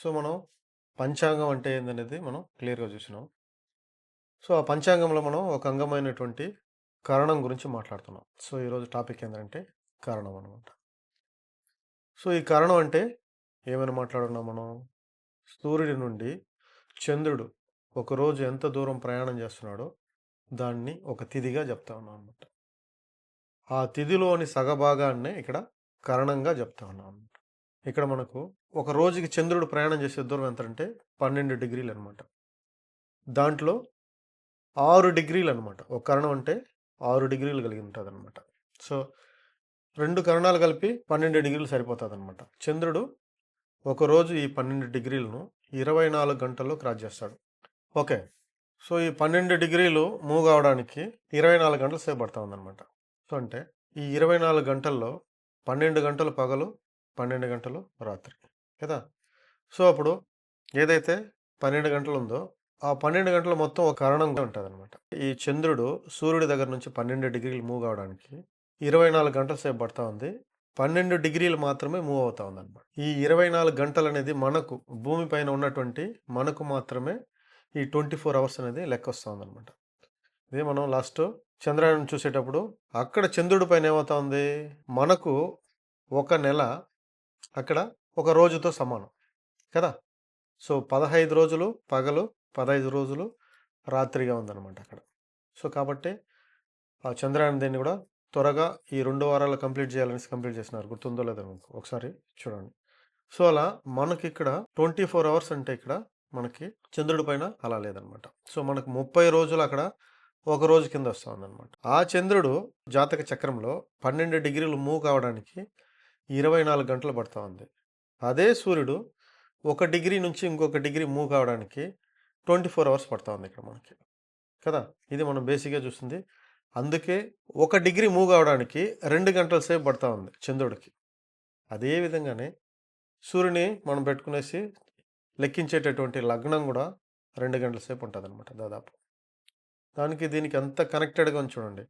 So, మనం పంచాంగం అంటే ఏందనేది మనం క్లియర్‌గా చూసినాం. సో, ఆ పంచాంగంలో మనం ఒక అంగమైనటువంటి కరణం గురించి మాట్లాడుతున్నాం. సో, ఈరోజు టాపిక్ ఏంటంటే కరణం అనమాట. సో, ఈ కరణం అంటే ఏమైనా మాట్లాడుకున్నాం మనం? సూర్యుడి నుండి చంద్రుడు ఒకరోజు ఎంత దూరం ప్రయాణం చేస్తున్నాడో దాన్ని ఒక తిథిగా చెప్తా ఉన్నాం అనమాట. ఆ తిథిలోని సగభాగాన్నే ఇక్కడ కరణంగా చెప్తా ఉన్నాం ఇక్కడ మనకు ఒక రోజుకి చంద్రుడు ప్రయాణం చేసే దూరం ఎంతంటే 12 డిగ్రీలనమాట. దాంట్లో ఆరు డిగ్రీలు అనమాట ఒక కరణం అంటే ఆరు డిగ్రీలు కలిగి ఉంటుంది అనమాట సో, రెండు కరణాలు కలిపి 12 డిగ్రీలు సరిపోతుంది అనమాట చంద్రుడు ఒకరోజు ఈ 12 డిగ్రీలను 24 గంటల్లో క్రాస్ చేస్తాడు. ఓకే. సో, ఈ 12 డిగ్రీలు మూవ్ అవ్వడానికి ఇరవై నాలుగు గంటల సేపు పడతా ఉందనమాట. సో, అంటే ఈ 24 గంటల్లో 12 గంటలు పగలు, 12 గంటలు రాత్రి. కదా! సో, అప్పుడు ఏదైతే పన్నెండు గంటలు ఉందో ఆ 12 గంటలు మొత్తం ఒక కారణంగా ఉంటుంది అనమాట ఈ చంద్రుడు సూర్యుడి దగ్గర నుంచి 12 డిగ్రీలు మూవ్ కావడానికి 24 గంటల సేపు పడతా ఉంది. 12 డిగ్రీలు మాత్రమే మూవ్ అవుతా అనమాట ఈ ఇరవై నాలుగు గంటలు అనేది మనకు భూమి పైన ఉన్నటువంటి మనకు మాత్రమే ఈ 24 అవర్స్ అనేది లెక్క వస్తూ ఉందనమాట. ఇది మనం లాస్ట్ చంద్రాయణం చూసేటప్పుడు అక్కడ చంద్రుడి పైన ఏమవుతా ఉంది? మనకు ఒక నెల అక్కడ ఒక రోజుతో సమానం. కదా! సో, 15 రోజులు పగలు, 15 రోజులు రాత్రిగా ఉందనమాట అక్కడ. సో, కాబట్టి ఆ చంద్రయాన్ దీన్ని కూడా త్వరగా ఈ రెండు వారాల్లో కంప్లీట్ చేయాలనేసి కంప్లీట్ చేసినారు. గుర్తుందో లేదో మీకు ఒకసారి చూడండి. సో, అలా మనకిక్కడ 24 అవర్స్ అంటే ఇక్కడ మనకి చంద్రుడి పైన అలా లేదనమాట. సో, మనకు 30 రోజులు అక్కడ ఒక రోజు కింద వస్తూ ఉందనమాట. ఆ చంద్రుడు జాతక చక్రంలో 12 డిగ్రీలు మూవ్ కావడానికి 24 గంటలు పడుతూ ఉంది. అదే సూర్యుడు ఒక డిగ్రీ నుంచి ఇంకొక డిగ్రీ మూవ్ కావడానికి 24 అవర్స్ పడుతూ ఉంది ఇక్కడ మనకి. కదా! ఇది మనం బేసిక్‌గా చూస్తుంది. అందుకే ఒక డిగ్రీ మూవ్ కావడానికి రెండు గంటల సేపు పడతా ఉంది చంద్రుడికి. అదే విధంగానే సూర్యుని మనం పెట్టుకునేసి లెక్కించేటటువంటి లగ్నం కూడా రెండు గంటల సేపు ఉంటుంది అనమాట దాదాపు. దానికి దీనికి అంత కనెక్టెడ్‌గా ఉంది చూడండి.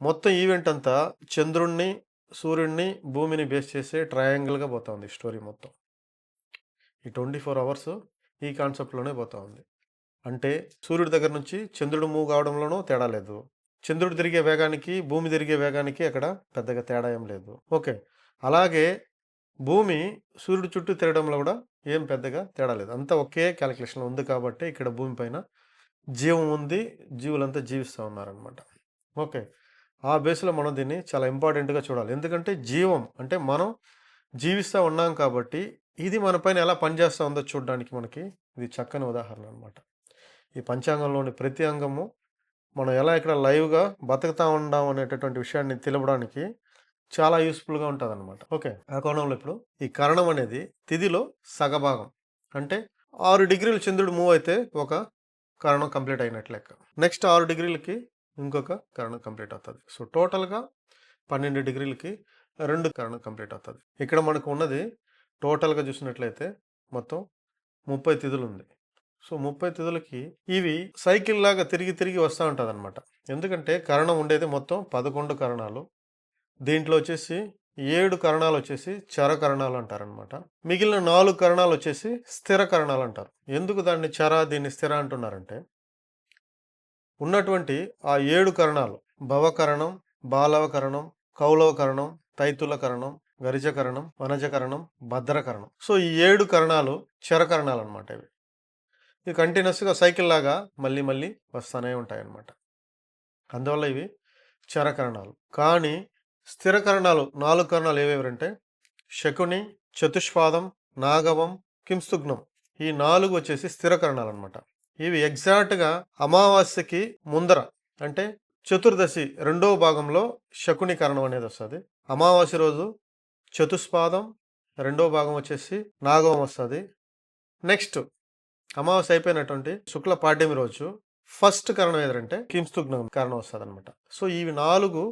మొత్తం ఈవెంట్ అంతా చంద్రుణ్ణి సూర్యుడిని, భూమిని బేస్ చేసే ట్రయాంగిల్‌గా పోతా ఉంది స్టోరీ మొత్తం. ఈ 24 అవర్స్ ఈ కాన్సెప్ట్‌లోనే పోతా ఉంది. అంటే సూర్యుడి దగ్గర నుంచి చంద్రుడు మూవ్ కావడంలోనూ తేడా లేదు. చంద్రుడు తిరిగే వేగానికి, భూమి తిరిగే వేగానికి అక్కడ పెద్దగా తేడా ఏం లేదు. ఓకే. అలాగే భూమి సూర్యుడు చుట్టూ తిరగడంలో కూడా ఏం పెద్దగా తేడా లేదు. అంతా ఒకే క్యాలిక్యులేషన్లో ఉంది కాబట్టి ఇక్కడ భూమి పైన జీవం ఉంది. జీవులంతా జీవిస్తూ ఉన్నారనమాట. ఓకే. ఆ బేస్‌లో మనం దీన్ని చాలా ఇంపార్టెంట్‌గా చూడాలి. ఎందుకంటే జీవం అంటే మనం జీవిస్తూ ఉన్నాం కాబట్టి ఇది మనపైన ఎలా పనిచేస్తూ ఉందో చూడడానికి మనకి ఇది చక్కని ఉదాహరణ అనమాట. ఈ పంచాంగంలోని ప్రతి అంగము మనం ఎలా ఇక్కడ లైవ్‌గా బతుకుతా ఉండాం అనేటటువంటి విషయాన్ని తెలపడానికి చాలా యూస్ఫుల్గా ఉంటుంది అనమాట ఓకే. ఆ కోణంలో ఇప్పుడు ఈ కరణం అనేది తిథిలో సగభాగం. అంటే ఆరు డిగ్రీలు చంద్రుడు మూవ్ అయితే ఒక కరణం కంప్లీట్ అయినట్టు లెక్క. నెక్స్ట్ ఆరు డిగ్రీలకి ఇంకొక కరణం కంప్లీట్ అవుతుంది సో, టోటల్‌గా 12 డిగ్రీలకి రెండు కరణం కంప్లీట్ అవుతుంది ఇక్కడ మనకు ఉన్నది టోటల్‌గా చూసినట్లయితే మొత్తం ముప్పై తిథులు ఉంది సో, 30 తిథులకి ఇవి సైకిల్‌లాగా తిరిగి తిరిగి వస్తూ ఉంటుంది అనమాట ఎందుకంటే కరణం ఉండేది మొత్తం 11 కరణాలు. దీంట్లో వచ్చేసి ఏడు కరణాలు వచ్చేసి చర కరణాలు అంటారనమాట. మిగిలిన నాలుగు కరణాలు వచ్చేసి స్థిర కరణాలు అంటారు. ఎందుకు దాన్ని చర, దీన్ని స్థిర అంటున్నారంటే ఉన్నటువంటి ఆ ఏడు కరణాలు భవకరణం, బాలవకరణం, కౌలవకరణం, తైతులకరణం, గరిజకరణం, వనజకరణం, భద్రకరణం. సో, ఈ ఏడు కరణాలు చర అనమాట ఇవి. ఇవి కంటిన్యూయస్‌గా సైకిల్‌లాగా మళ్ళీ మళ్ళీ వస్తానే ఉంటాయన్నమాట. అందువల్ల ఇవి చర కరణాలు. కానీ స్థిర కరణాలు 4 కరణాలు ఏవేవంటే శకుని, చతుష్పాదం, నాగవం, కింస్తుగ్నం. ఈ నాలుగు వచ్చేసి స్థిరకరణాలు అనమాట ఇవి ఎగ్జాక్ట్‌గా అమావాస్యకి ముందర అంటే చతుర్దశి రెండవ భాగంలో శకుని కరణం అనేది వస్తుంది. అమావాస్య రోజు చతుష్పాదం, రెండవ భాగం వచ్చేసి నాగవం వస్తుంది. నెక్స్ట్ అమావాస్య అయిపోయినటువంటి శుక్ల పాడ్యమి రోజు ఫస్ట్ కరణం ఏదంటే కింస్తుగ్నం కరణం అనమాట సో, ఇవి నాలుగు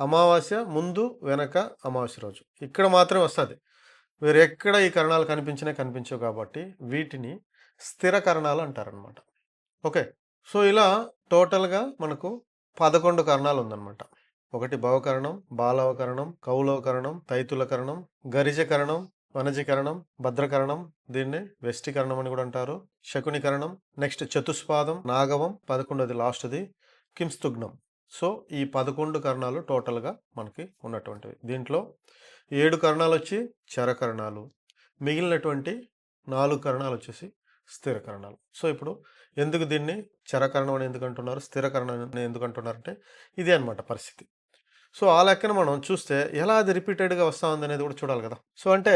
అమావాస్య ముందు, వెనక అమావాస్య రోజు. ఇక్కడ మాత్రమే వస్తుంది. వేరెక్కడ ఈ కరణాలు కనిపించినా కనిపించవు కాబట్టి వీటిని స్థిర కరణాలు అంటారనమాట. ఓకే. సో, ఇలా టోటల్‌గా మనకు 11 కరణాలు ఉందనమాట. ఒకటి భవకరణం, బాలవకరణం, కౌలవకరణం, తైతులకరణం, గరిజకరణం, వనజీకరణం భద్రకరణం దీన్ని వెష్టికరణం అని కూడా అంటారు శకునికరణం నెక్స్ట్ చతుష్పాదం నాగవం పదకొండోది లాస్ట్ది కింస్తుగ్నం సో ఈ పదకొండు కరణాలు టోటల్గా మనకి ఉన్నటువంటివి దీంట్లో ఏడు కరణాలు వచ్చి చరకరణాలు మిగిలినటువంటి నాలుగు కరణాలు వచ్చేసి స్థిర కరణాలు సో ఇప్పుడు ఎందుకు దీన్ని చరకరణం అని ఎందుకు అంటున్నారు స్థిరకరణం అని ఎందుకు అంటే ఇదే అనమాట పరిస్థితి. సో ఆ లెక్కన మనం చూస్తే ఎలా అది రిపీటెడ్గా వస్తూ ఉంది అనేది కూడా చూడాలి కదా. సో అంటే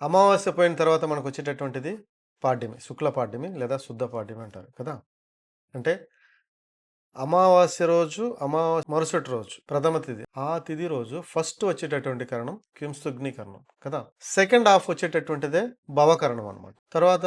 అమావాస్య పోయిన తర్వాత మనకు వచ్చేటటువంటిది పాడ్యమి శుక్ల పాడ్యమి లేదా శుద్ధ పాడ్యమి అంటారు కదా. అంటే అమావాస్య రోజు అమావాస్య మరుసటి రోజు ప్రథమ తిథి. ఆ తిథి రోజు ఫస్ట్ వచ్చేటటువంటి కరణం కింస్తుగ్ని కరణం కదా? సెకండ్ హాఫ్ వచ్చేటటువంటిదే భవకరణం అనమాట తర్వాత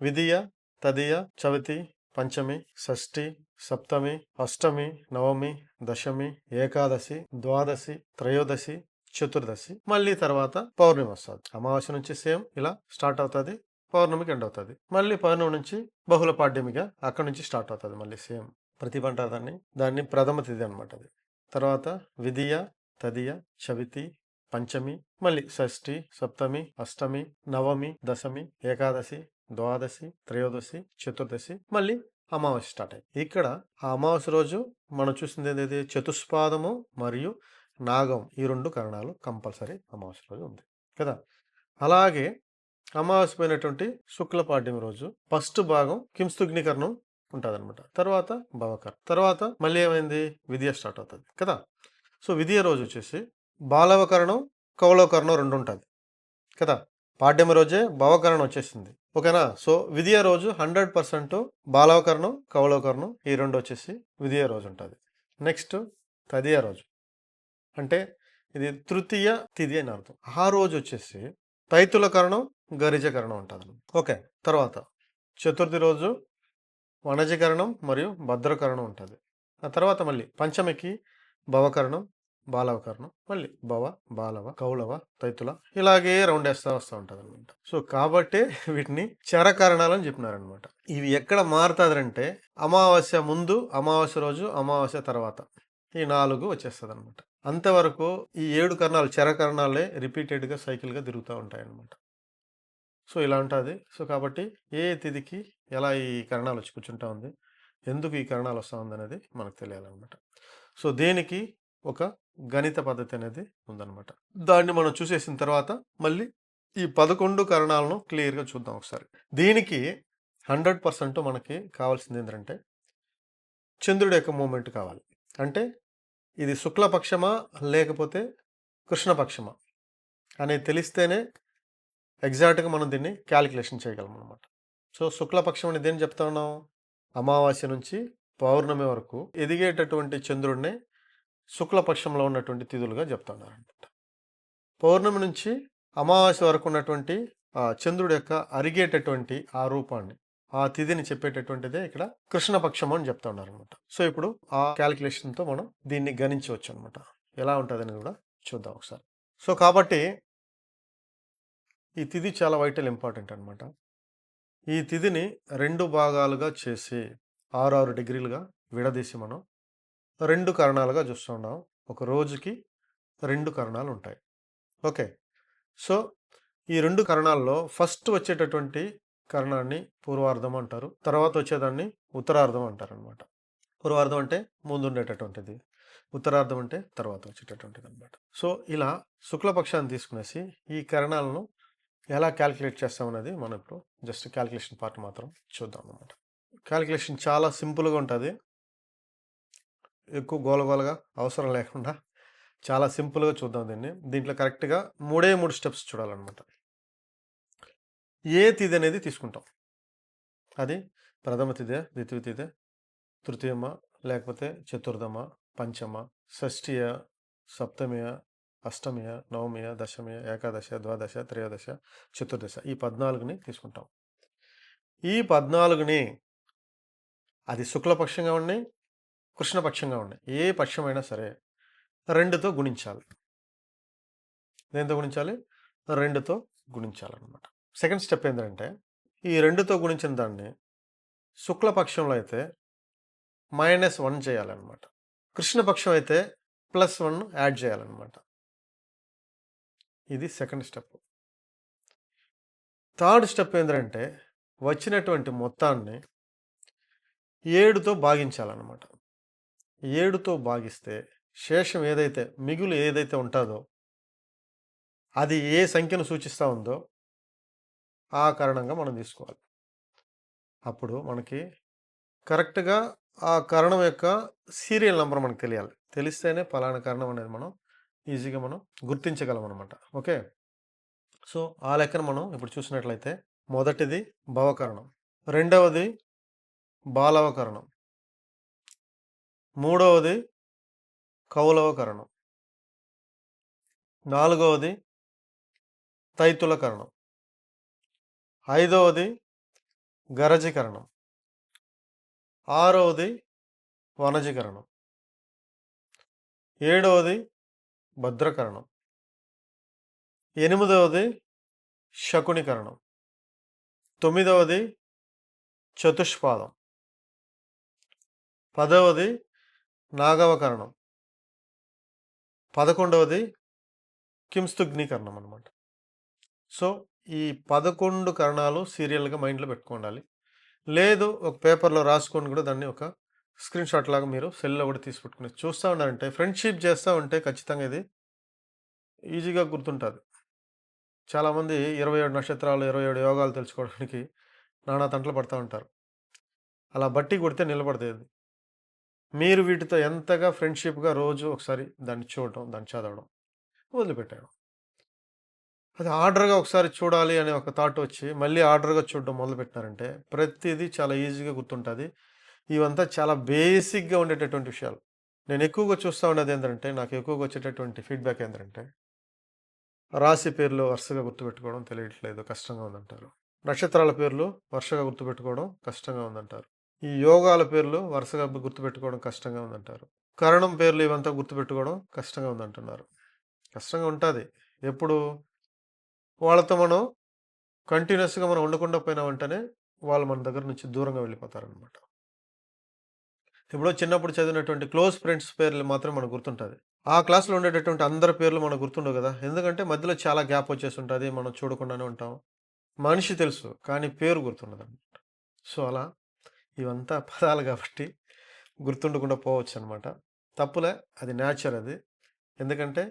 విధియ తదియ చవితి పంచమి షష్ఠి సప్తమి అష్టమి నవమి దశమి ఏకాదశి ద్వాదశి త్రయోదశి చతుర్దశి. మళ్ళీ తర్వాత పౌర్ణమి వస్తుంది. అమావాస్య నుంచి సేమ్ ఇలా స్టార్ట్ అవుతుంది పౌర్ణమికి ఎండ్ అవుతుంది. మళ్ళీ పౌర్ణమి నుంచి బహుళ పాడ్యమిగా అక్కడ నుంచి స్టార్ట్ అవుతుంది మళ్ళీ సేమ్. ప్రతిభ అంటారు దాన్ని దాన్ని ప్రథమ తిథి అనమాట అది. తర్వాత విధియ తదియ చవితి పంచమి మళ్ళీ షష్ఠి సప్తమి అష్టమి నవమి దశమి ఏకాదశి ద్వాదశి త్రయోదశి చతుర్దశి మళ్ళీ అమావాస్య స్టార్ట్ అయ్యి. ఇక్కడ ఆ అమావాస్య రోజు మనం చూసింది ఏదైతే చతుష్పాదము మరియు నాగం ఈ రెండు కరణాలు కంపల్సరీ అమావాస్య రోజు ఉంది. కదా? అలాగే అమావాస్య పోయినటువంటి శుక్లపాఠ్యం రోజు ఫస్ట్ భాగం కింస్తుగ్నికరణం ఉంటుంది అనమాట తర్వాత భవకర్. తర్వాత మళ్ళీ ఏమైంది? విద్య స్టార్ట్ అవుతుంది. కదా? సో విద్య రోజు వచ్చేసి బాలవకరణం కౌలవకరణం రెండు ఉంటుంది. కదా? పాడ్యమి రోజే భవకరణం వచ్చేసింది. ఓకేనా? సో విద్య రోజు హండ్రెడ్ పర్సెంట్ బాలవకరణం కౌలవకరణం ఈ రెండు వచ్చేసి విద్య రోజు ఉంటుంది. నెక్స్ట్ తదియ రోజు. అంటే ఇది తృతీయ తిది అని అర్థం. ఆ రోజు వచ్చేసి తైతుల కరణం గరిజకరణం ఉంటుంది ఓకే. తర్వాత చతుర్థి రోజు వనజకరణం మరియు భద్రకరణం ఉంటుంది. ఆ తర్వాత మళ్ళీ పంచమికి భవకరణం బాలవకరణం మళ్ళీ భవ బాలవ కౌలవ తైతుల ఇలాగే రౌండ్ వేస్తూ వస్తూ ఉంటుంది అనమాట సో కాబట్టే వీటిని చరకరణాలని చెప్పినారనమాట ఇవి ఎక్కడ మారుతుందంటే అమావాస్య ముందు అమావాస్య రోజు అమావాస్య తర్వాత ఈ నాలుగు వచ్చేస్తుంది అనమాట అంతవరకు ఈ ఏడు కరణాలు చరకరణాలే రిపీటెడ్గా సైకిల్గా తిరుగుతూ ఉంటాయన్నమాట. సో ఇలా ఉంటుంది. సో కాబట్టి ఏ తిథికి ఎలా ఈ కరణాలు వచ్చి కూర్చుంటా ఉంది? ఎందుకు ఈ కరణాలు వస్తూ ఉంది అనేది మనకు తెలియాలన్నమాట సో దేనికి ఒక గణిత పద్ధతి అనేది ఉందన్నమాట దాన్ని మనం చూసేసిన తర్వాత మళ్ళీ ఈ పదకొండు కరణాలను క్లియర్గా చూద్దాం ఒకసారి. దీనికి హండ్రెడ్ పర్సెంట్ మనకి కావాల్సింది ఏంటంటే చంద్రుడి యొక్క మూమెంట్ కావాలి. అంటే ఇది శుక్లపక్షమా లేకపోతే కృష్ణపక్షమా అనేది తెలిస్తేనే ఎగ్జాక్ట్గా మనం దీన్ని క్యాలిక్యులేషన్ చేయగలం అనమాట సో శుక్లపక్షం అని దేని చెప్తా ఉన్నాం? అమావాస్య నుంచి పౌర్ణమి వరకు ఎదిగేటటువంటి చంద్రుడిని శుక్లపక్షంలో ఉన్నటువంటి తిథులుగా చెప్తున్నారు అనమాట పౌర్ణమి నుంచి అమావాస్య వరకు ఉన్నటువంటి ఆ చంద్రుడి యొక్క అరిగేటటువంటి ఆ రూపాన్ని ఆ తిథిని చెప్పేటటువంటిదే ఇక్కడ కృష్ణపక్షం అని చెప్తా ఉన్నారు అనమాట సో ఇప్పుడు ఆ క్యాలిక్యులేషన్తో మనం దీన్ని గణించవచ్చు అనమాట ఎలా ఉంటుందని కూడా చూద్దాం ఒకసారి. సో కాబట్టి ఈ తిథి చాలా వైటల్ ఇంపార్టెంట్ అనమాట ఈ తిథిని రెండు భాగాలుగా చేసి ఆరు ఆరు డిగ్రీలుగా విడదీసి మనం రెండు కరణాలుగా చూస్తున్నాం ఒక రోజుకి రెండు కరణాలు ఉంటాయి. ఓకే. సో ఈ రెండు కరణాల్లో ఫస్ట్ వచ్చేటటువంటి కరణాన్ని పూర్వార్ధం అంటారు. తర్వాత వచ్చేదాన్ని ఉత్తరార్ధం అంటారు అనమాట పూర్వార్ధం అంటే ముందు ఉండేటటువంటిది. ఉత్తరార్ధం అంటే తర్వాత వచ్చేటటువంటిది అనమాట సో ఇలా శుక్లపక్షాన్ని తీసుకునేసి ఈ కరణాలను ఎలా క్యాలిక్యులేట్ చేస్తామనేది మనం ఇప్పుడు జస్ట్ క్యాలిక్యులేషన్ పార్ట్ మాత్రం చూద్దాం అనమాట క్యాలిక్యులేషన్ చాలా సింపుల్గా ఉంటుంది. ఎక్కువ గోలగోలగా అవసరం లేకుండా చాలా సింపుల్గా చూద్దాం దీన్ని. దీంట్లో కరెక్ట్గా మూడే మూడు స్టెప్స్ చూడాలన్నమాట. ఏ తిథి అనేది తీసుకుంటాం. అది ప్రథమ తిదే ద్వితీయ తిదే తృతీయమ లేకపోతే చతుర్థమ పంచమ షష్ఠియ సప్తమియ అష్టమియ నవమియ దశమియ ఏకాదశ ద్వాదశ త్రయోదశ చతుర్దశ ఈ పద్నాలుగుని తీసుకుంటాం. ఈ పద్నాలుగుని అది శుక్లపక్షంగా ఉన్నాయి కృష్ణపక్షంగా ఉన్నాయి ఏ పక్షమైనా సరే రెండుతో గుణించాలి. దేంతో గుణించాలి? రెండుతో గుణించాలన్నమాట. సెకండ్ స్టెప్ ఏంటంటే ఈ రెండుతో గుణించిన దాన్ని శుక్లపక్షంలో అయితే మైనస్ వన్ చేయాలన్నమాట. కృష్ణపక్షం అయితే ప్లస్ వన్ యాడ్ చేయాలన్నమాట. ఇది సెకండ్ స్టెప్. థర్డ్ స్టెప్ ఏంటంటే వచ్చినటువంటి మొత్తాన్ని ఏడుతో భాగించాలన్నమాట. ఏడుతో భాగిస్తే శేషం ఏదైతే మిగులు ఏదైతే ఉంటుందో అది ఏ సంఖ్యను సూచిస్తూ ఉందో ఆ కారణంగా మనం తీసుకోవాలి. అప్పుడు మనకి కరెక్ట్గా ఆ కరణం యొక్క సీరియల్ నెంబర్ మనకు తెలియాలి. తెలిస్తేనే పలానా కారణం అనేది మనం ఈజీగా మనం గుర్తించగలం అనమాట ఓకే? సో ఆ లెక్కన మనం ఇప్పుడు చూసినట్లయితే మొదటిది భవకరణం. రెండవది బాలవకరణం. మూడవది కౌలవకరణం. నాలుగవది తైతులకరణం. ఐదవది గరజీకరణం. ఆరవది వనజీకరణం. ఏడవది భద్రకరణం. ఎనిమిదవది శకునికరణం. తొమ్మిదవది చతుష్పాదం. పదవది నాగవకరణం. పదకొండవది కింస్తుగ్నీకరణం అనమాట సో ఈ పదకొండు కరణాలు సీరియల్గా మైండ్లో పెట్టుకోండాలి. లేదు ఒక పేపర్లో రాసుకొని కూడా దాన్ని ఒక స్క్రీన్ షాట్ లాగా మీరు సెల్లో కూడా తీసి పెట్టుకుని చూస్తూ ఉన్నారంటే ఫ్రెండ్షిప్ చేస్తూ ఉంటే ఖచ్చితంగా ఇది ఈజీగా గుర్తుంటుంది. చాలామంది ఇరవై ఏడు నక్షత్రాలు ఇరవై ఏడు యోగాలు తెలుసుకోవడానికి నానా తంటలు పడుతూ ఉంటారు. అలా బట్టి కొడితే నిలబడలేదు మీరు వీటితో ఎంతగా ఫ్రెండ్షిప్గా రోజు ఒకసారి దాన్ని చూడటం దాన్ని చదవడం వదిలిపెట్టడం అది ఆర్డర్గా ఒకసారి చూడాలి అనే ఒక థాట్ వచ్చి మళ్ళీ ఆర్డర్గా చూడడం మొదలుపెట్టినారంటే ప్రతిదీ చాలా ఈజీగా గుర్తుంటుంది. ఇవంతా చాలా బేసిక్గా ఉండేటటువంటి విషయాలు. నేను ఎక్కువగా చూస్తూ ఉండేది ఏంటంటే నాకు ఎక్కువగా వచ్చేటటువంటి ఫీడ్బ్యాక్ ఏంటంటే రాశి పేర్లు వరుసగా గుర్తుపెట్టుకోవడం తెలియట్లేదు కష్టంగా ఉందంటారు. నక్షత్రాల పేర్లు వరుసగా గుర్తుపెట్టుకోవడం కష్టంగా ఉందంటారు. ఈ యోగాల పేర్లు వరుసగా గుర్తుపెట్టుకోవడం కష్టంగా ఉందంటారు. కరణం పేర్లు ఇవంతా గుర్తుపెట్టుకోవడం కష్టంగా ఉందంటున్నారు. కష్టంగా ఉంటుంది. ఎప్పుడు వాళ్ళతో మనం కంటిన్యూస్గా మనం ఉండకుండా పోయినా వెంటనే వాళ్ళు మన దగ్గర నుంచి దూరంగా వెళ్ళిపోతారనమాట ఎప్పుడో చిన్నప్పుడు చదివినటువంటి క్లోజ్ ఫ్రెండ్స్ పేర్లు మాత్రం మనకు గుర్తుంటుంది. ఆ క్లాస్లో ఉండేటటువంటి అందరి పేర్లు మనకు గుర్తుండవు కదా? ఎందుకంటే మధ్యలో చాలా గ్యాప్ వచ్చేసి ఉంటుంది మనం చూడకుండానే ఉంటాం. మనిషి తెలుసు కానీ పేరు గుర్తుండదు అనమాట సో అలా ఇవంతా పదాలు కాబట్టి గుర్తుండకుండా పోవచ్చు అనమాట తప్పులే అది న్యాచర్ అది. ఎందుకంటే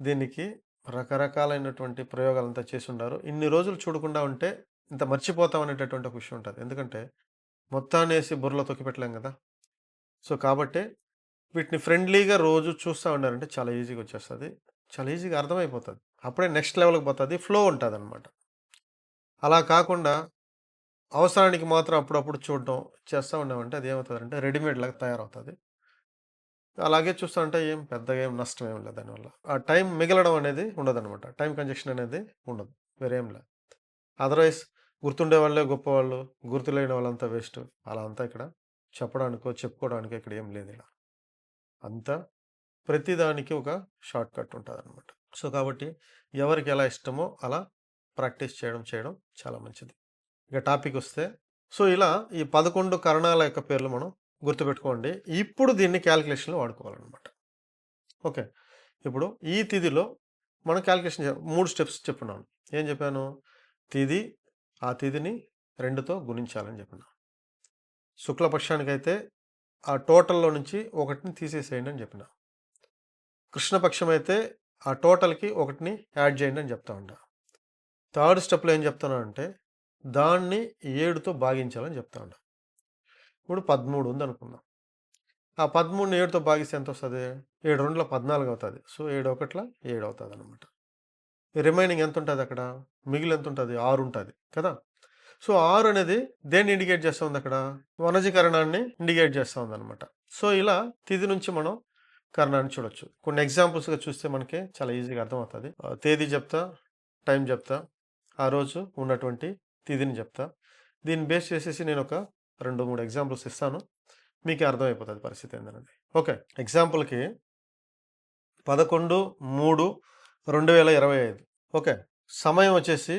దీనికి రకరకాలైనటువంటి ప్రయోగాలంతా చేసి ఉండారు ఇన్ని రోజులు చూడకుండా ఉంటే ఇంత మర్చిపోతాం అనేటటువంటి ఒక విషయం ఉంటుంది. ఎందుకంటే మొత్తాన్ని వేసి బుర్రలో తొక్కిపెట్టలేం కదా? సో కాబట్టి వీటిని ఫ్రెండ్లీగా రోజు చూస్తూ ఉన్నారంటే చాలా ఈజీగా వచ్చేస్తుంది. చాలా ఈజీగా అర్థమైపోతుంది. అప్పుడే నెక్స్ట్ లెవెల్కి పోతుంది. ఫ్లో ఉంటుంది అనమాట అలా కాకుండా అవసరానికి మాత్రం అప్పుడప్పుడు చూడటం చేస్తూ ఉన్నామంటే అది ఏమవుతుందంటే రెడీమేడ్ లాగా తయారవుతుంది. అలాగే చూస్తూ ఉంటే ఏం పెద్దగా ఏం నష్టం ఏం లేదు దానివల్ల. ఆ టైం మిగలడం అనేది ఉండదనమాట టైం కంజెక్షన్ అనేది ఉండదు. వేరేం లేదు. అదర్వైజ్ గుర్తుండే వాళ్ళే గొప్పవాళ్ళు గుర్తులేని వాళ్ళంతా వేస్ట్. అలా అంతా ఇక్కడ. చెప్పడానికో చెప్పుకోవడానికో ఇక్కడ ఏం లేదు ఇలా. అంతా ప్రతిదానికి ఒక షార్ట్ కట్ ఉంటుంది అనమాట సో కాబట్టి ఎవరికి ఎలా ఇష్టమో అలా ప్రాక్టీస్ చేయడం చేయడం చాలా మంచిది. ఇక టాపిక్ వస్తే సో ఇలా ఈ పదకొండు కరణాల యొక్క పేర్లు మనం గుర్తుపెట్టుకోండి. ఇప్పుడు దీన్ని క్యాలిక్యులేషన్లో వాడుకోవాలన్నమాట. ఓకే. ఇప్పుడు ఈ తిథిలో మనం క్యాలిక్యులేషన్ మూడు స్టెప్స్ చెప్పున్నాను ఏం చెప్పాను? తిథి ఆ తిథిని రెండుతో గుణించాలని చెప్పినా. శుక్లపక్షానికైతే ఆ టోటల్లో నుంచి ఒకటిని తీసేసేయండి అని చెప్పిన. కృష్ణపక్షం అయితే ఆ టోటల్కి ఒకటిని యాడ్ చేయండి అని చెప్తా ఉంటా థర్డ్ స్టెప్లో ఏం చెప్తాను అంటే దాన్ని ఏడుతో భాగించాలని చెప్తా ఉంటా ఇప్పుడు పదమూడు ఉంది అనుకుందాం ఆ పదమూడుని ఏడుతో భాగిస్తే ఎంత వస్తుంది? ఏడు రెండులో పద్నాలుగు అవుతుంది. సో ఏడు ఒకట్ల ఏడు అవుతుంది అనమాట రిమైనింగ్ ఎంత ఉంటుంది అక్కడ? మిగిలి ఎంత ఉంటుంది ఆరు ఉంటుంది కదా? సో ఆరు అనేది దేన్ని ఇండికేట్ చేస్తూ ఉంది అక్కడ వనజీకరణాన్ని ఇండికేట్ చేస్తుంది అనమాట సో ఇలా తిది నుంచి మనం కరణాన్ని చూడొచ్చు. కొన్ని ఎగ్జాంపుల్స్గా చూస్తే మనకి చాలా ఈజీగా అర్థమవుతుంది. తేదీ చెప్తా టైం చెప్తా ఆ రోజు ఉన్నటువంటి తిదిని చెప్తా. దీన్ని బేస్ చేసేసి నేను ఒక రెండు మూడు ఎగ్జాంపుల్స్ ఇస్తాను. మీకు అర్థమైపోతుంది పరిస్థితి ఏంటనేది ఓకే. ఎగ్జాంపుల్కి పదకొండు మూడు రెండు వేల ఇరవై ఐదు. ఓకే. సమయం వచ్చేసి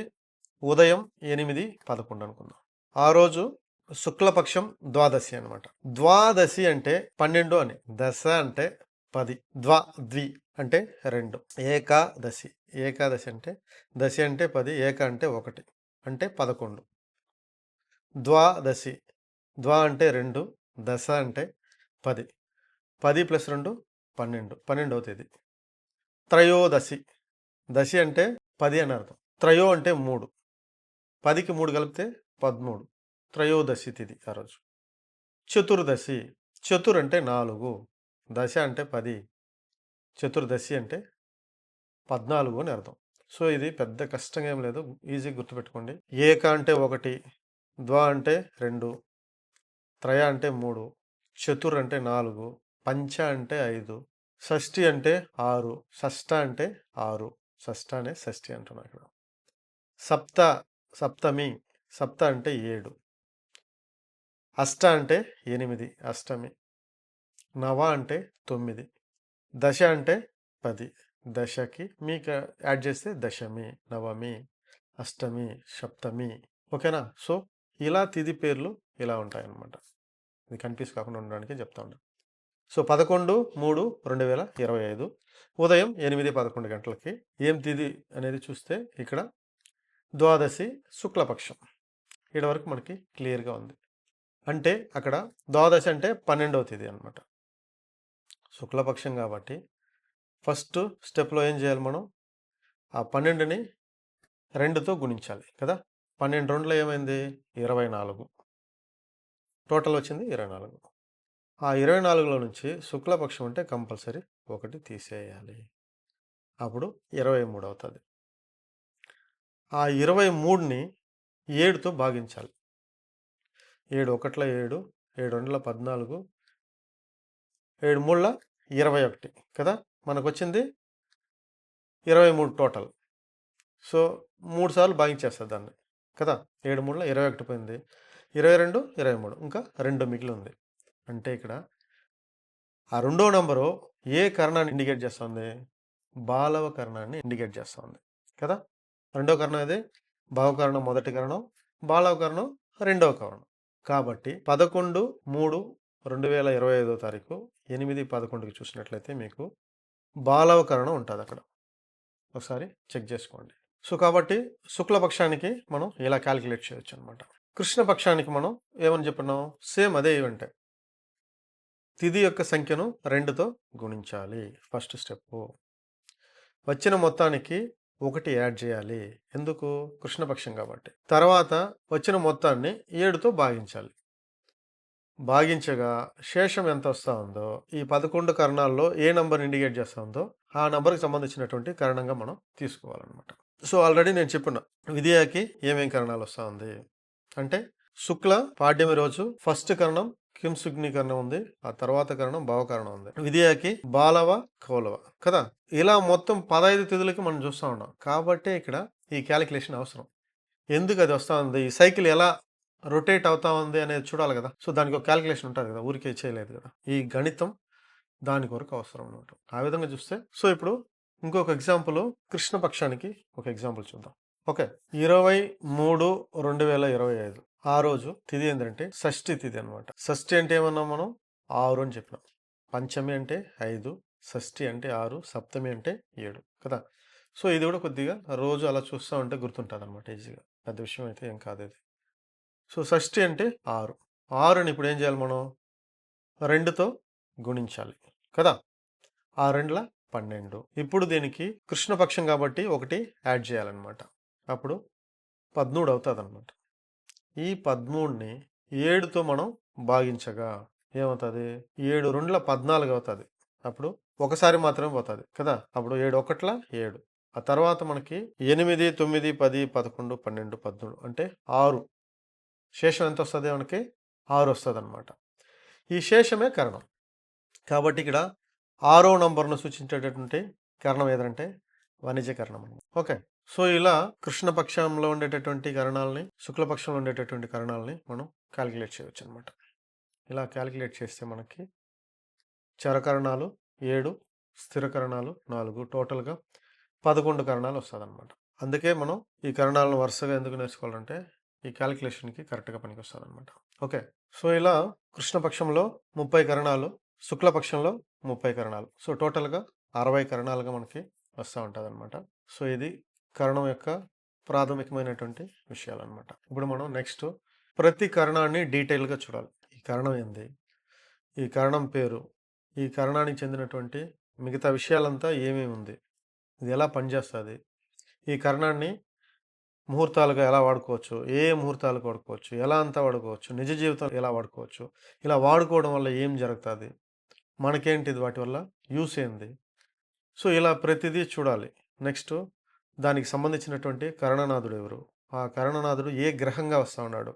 ఉదయం ఎనిమిది పదకొండు అనుకుందాం. ఆ రోజు శుక్లపక్షం ద్వాదశి అనమాట ద్వాదశి అంటే పన్నెండు అని. దశ అంటే పది. ద్వా ద్వి అంటే రెండు. ఏకాదశి. ఏకాదశి అంటే దశి అంటే పది ఏక అంటే ఒకటి అంటే పదకొండు. ద్వాదశి. ద్వా అంటే రెండు దశ అంటే పది. పది ప్లస్ రెండు పన్నెండు. పన్నెండవ తేదీ. త్రయోదశి. దశి అంటే పది అని అర్థం. త్రయో అంటే మూడు. పదికి మూడు కలిపితే పదమూడు. త్రయోదశి తిథి ఆ రోజు. చతుర్దశి. చతుర్ అంటే నాలుగు. దశ అంటే పది. చతుర్దశి అంటే పద్నాలుగు అని అర్థం. సో ఇది పెద్ద కష్టంగా ఏం లేదు. ఈజీ గుర్తుపెట్టుకోండి. ఏక అంటే ఒకటి. ద్వా అంటే రెండు. త్రయ అంటే మూడు. చతుర్ అంటే నాలుగు. పంచ అంటే ఐదు. షష్ఠి అంటే ఆరు. షష్ఠ అంటే ఆరు. షష్ఠ అనే షష్ఠి అంటున్నాను ఇక్కడ. సప్త సప్తమి సప్త అంటే ఏడు. అష్ట అంటే ఎనిమిది అష్టమి. నవ అంటే తొమ్మిది. దశ అంటే పది. దశకి మీకు యాడ్ చేస్తే దశమి నవమి అష్టమి సప్తమి. ఓకేనా? సో ఇలా తిది పేర్లు ఇలా ఉంటాయన్నమాట. ఇది కన్ఫ్యూజ్ కాకుండా ఉండడానికి చెప్తా ఉన్నాను సో పదకొండు మూడు రెండు వేల ఇరవై ఐదు. ఉదయం ఎనిమిది పదకొండు గంటలకి ఏం తిది అనేది చూస్తే ఇక్కడ ద్వాదశి శుక్లపక్షం. ఇక్కడ వరకు మనకి క్లియర్గా ఉంది. అంటే అక్కడ ద్వాదశి అంటే పన్నెండవ తేదీ అనమాట శుక్లపక్షం కాబట్టి ఫస్ట్ స్టెప్లో ఏం చేయాలి మనం? ఆ పన్నెండుని రెండుతో గుణించాలి కదా? పన్నెండు రెండులో ఏమైంది? ఇరవై నాలుగు. టోటల్ వచ్చింది ఇరవై నాలుగు. ఆ ఇరవై నాలుగులో నుంచి శుక్లపక్షం అంటే కంపల్సరీ ఒకటి తీసేయాలి. అప్పుడు ఇరవై మూడు అవుతుంది ఆ ఇరవై మూడుని ఏడుతో భాగించాలి. ఏడు ఒకట్ల ఏడు ఏడు రెండుల పద్నాలుగు ఏడు మూడుల ఇరవై ఒకటి కదా? మనకు వచ్చింది ఇరవై మూడు టోటల్. సో మూడు సార్లు భాగించేస్తుంది దాన్ని కదా? ఏడు మూడులో ఇరవై ఒకటి పోయింది. ఇరవై రెండు ఇరవై మూడు ఇంకా రెండు మిగిలి ఉంది అంటే ఇక్కడ ఆ రెండో నంబరు ఏ కరణాన్ని ఇండికేట్ చేస్తుంది బాలవ కరణాన్ని ఇండికేట్ చేస్తుంది కదా? రెండో కరణం ఏది? భావకరణం మొదటి కరణం బాలవకరణం రెండవ కరణం. కాబట్టి పదకొండు మూడు రెండు వేల ఇరవై ఐదో తారీఖు ఎనిమిది పదకొండుకి చూసినట్లయితే మీకు బాలవకరణం ఉంటుంది అక్కడ ఒకసారి చెక్ చేసుకోండి. సో కాబట్టి శుక్లపక్షానికి మనం ఇలా క్యాలిక్యులేట్ చేయొచ్చు అనమాట కృష్ణపక్షానికి మనం ఏమని చెప్పినాం? సేమ్ అదే ఈవెంటే. తిది యొక్క సంఖ్యను రెండుతో గుణించాలి. ఫస్ట్ స్టెప్ వచ్చిన మొత్తానికి ఒకటి యాడ్ చేయాలి. ఎందుకు? కృష్ణపక్షం కాబట్టి. తర్వాత వచ్చిన మొత్తాన్ని ఏడుతో భాగించాలి. భాగించగా శేషం ఎంత వస్తూ ఉందో ఈ పదకొండు కరణాల్లో ఏ నంబర్ ఇండికేట్ చేస్తూ ఉందో ఆ నంబర్కి సంబంధించినటువంటి కరణంగా మనం తీసుకోవాలన్నమాట. సో ఆల్రెడీ నేను చెప్పిన విద్యాకి ఏమేం కరణాలు వస్తూ ఉంది? అంటే శుక్ల పాడ్యమి రోజు ఫస్ట్ కరణం హింసుగ్నికరణం ఉంది ఆ తర్వాత కరణం భావకరణం ఉంది. విద్యకి బాలవ కౌలవ కదా? ఇలా మొత్తం పదహైదు తిథులకి మనం చూస్తూ ఉన్నాం. కాబట్టి ఇక్కడ ఈ క్యాలిక్యులేషన్ అవసరం. ఎందుకు అది వస్తూ ఉంది? ఈ సైకిల్ ఎలా రొటేట్ అవుతా ఉంది అనేది చూడాలి కదా? సో దానికి ఒక క్యాలిక్యులేషన్ ఉంటుంది కదా? ఊరికే చేయలేదు కదా? ఈ గణితం దాని కొరకు అవసరం అనమాట ఆ విధంగా చూస్తే సో ఇప్పుడు ఇంకొక ఎగ్జాంపుల్ కృష్ణపక్షానికి ఒక ఎగ్జాంపుల్ చూద్దాం. ఓకే. ఇరవై మూడు రెండు వేల ఇరవై ఐదు. ఆ రోజు తిథి ఏంటంటే షష్ఠి తిథి అనమాట షష్ఠి అంటే ఏమన్నాం మనం? ఆరు అని చెప్పినాం. పంచమి అంటే ఐదు షష్ఠి అంటే ఆరు సప్తమి అంటే ఏడు కదా? సో ఇది కూడా కొద్దిగా రోజు అలా చూస్తూ ఉంటే గుర్తుంటుంది అనమాట ఈజీగా. పెద్ద విషయం అయితే ఏం కాదు ఇది. సో షష్ఠి అంటే ఆరు. ఆరుని ఇప్పుడు ఏం చేయాలి మనం? రెండుతో గుణించాలి కదా? ఆ రెండుల పన్నెండు. ఇప్పుడు దీనికి కృష్ణపక్షం కాబట్టి ఒకటి యాడ్ చేయాలన్నమాట. అప్పుడు పద్మూడు అవుతుంది అనమాట ఈ పదమూడుని ఏడుతో మనం భాగించగా ఏమవుతుంది? ఏడు రెండుల పద్నాలుగు అవుతుంది అప్పుడు ఒకసారి మాత్రమే పోతుంది కదా? అప్పుడు ఏడు ఒకట్ల ఏడు. ఆ తర్వాత మనకి ఎనిమిది తొమ్మిది పది పదకొండు పన్నెండు పద్మూడు అంటే ఆరు. శేషం ఎంత వస్తుంది మనకి? ఆరు వస్తుంది అనమాట ఈ శేషమే కరణం. కాబట్టి ఇక్కడ ఆరో నంబర్ను సూచించేటటువంటి కరణం ఏదంటే? వాణిజ్య కరణం ఓకే. సో ఇలా కృష్ణపక్షంలో ఉండేటటువంటి కరణాలని శుక్లపక్షంలో ఉండేటటువంటి కరణాలని మనం క్యాలిక్యులేట్ చేయవచ్చు అనమాట ఇలా క్యాలిక్యులేట్ చేస్తే మనకి చరకరణాలు ఏడు స్థిరకరణాలు నాలుగు టోటల్గా పదకొండు కరణాలు వస్తుంది అనమాట అందుకే మనం ఈ కరణాలను వరుసగా ఎందుకు నేర్చుకోవాలంటే ఈ క్యాలిక్యులేషన్కి కరెక్ట్గా పనికి వస్తుంది అనమాట ఓకే. సో ఇలా కృష్ణపక్షంలో ముప్పై కరణాలు శుక్లపక్షంలో ముప్పై కరణాలు. సో టోటల్గా అరవై కరణాలుగా మనకి వస్తూ ఉంటుంది అనమాట సో ఇది కరణం యొక్క ప్రాథమికమైనటువంటి విషయాలు అనమాట ఇప్పుడు మనం నెక్స్ట్ ప్రతి కరణాన్ని డీటెయిల్‌గా చూడాలి. ఈ కరణం ఏంది? ఈ కరణం పేరు, ఈ కరణానికి చెందినటువంటి మిగతా విషయాలంతా ఏమేమి ఉంది? ఇది ఎలా పనిచేస్తుంది ఈ కరణాన్ని ముహూర్తాలుగా ఎలా వాడుకోవచ్చు? ఏ ఏ ముహూర్తాలకు వాడుకోవచ్చు? ఎలా అంతా వాడుకోవచ్చు? నిజ జీవితం ఎలా వాడుకోవచ్చు? ఇలా వాడుకోవడం వల్ల ఏం జరుగుతుంది మనకేంటిది వాటి వల్ల యూస్ ఏంది? సో, ఇలా ప్రతిదీ చూడాలి. నెక్స్ట్ దానికి సంబంధించినటువంటి కరణనాథుడు ఎవరు? ఆ కరణనాథుడు ఏ గ్రహంగా వస్తూ ఉన్నాడు?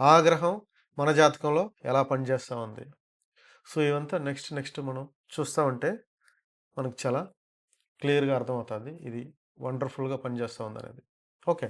ఆ గ్రహం మన జాతకంలో ఎలా పనిచేస్తూ ఉంది? సో, ఇవంతా నెక్స్ట్ నెక్స్ట్ మనం చూస్తా ఉంటే మనకు చాలా క్లియర్‌గా అర్థమవుతుంది ఇది వండర్‌ఫుల్‌గా పనిచేస్తూ ఉందనేది. ఓకే.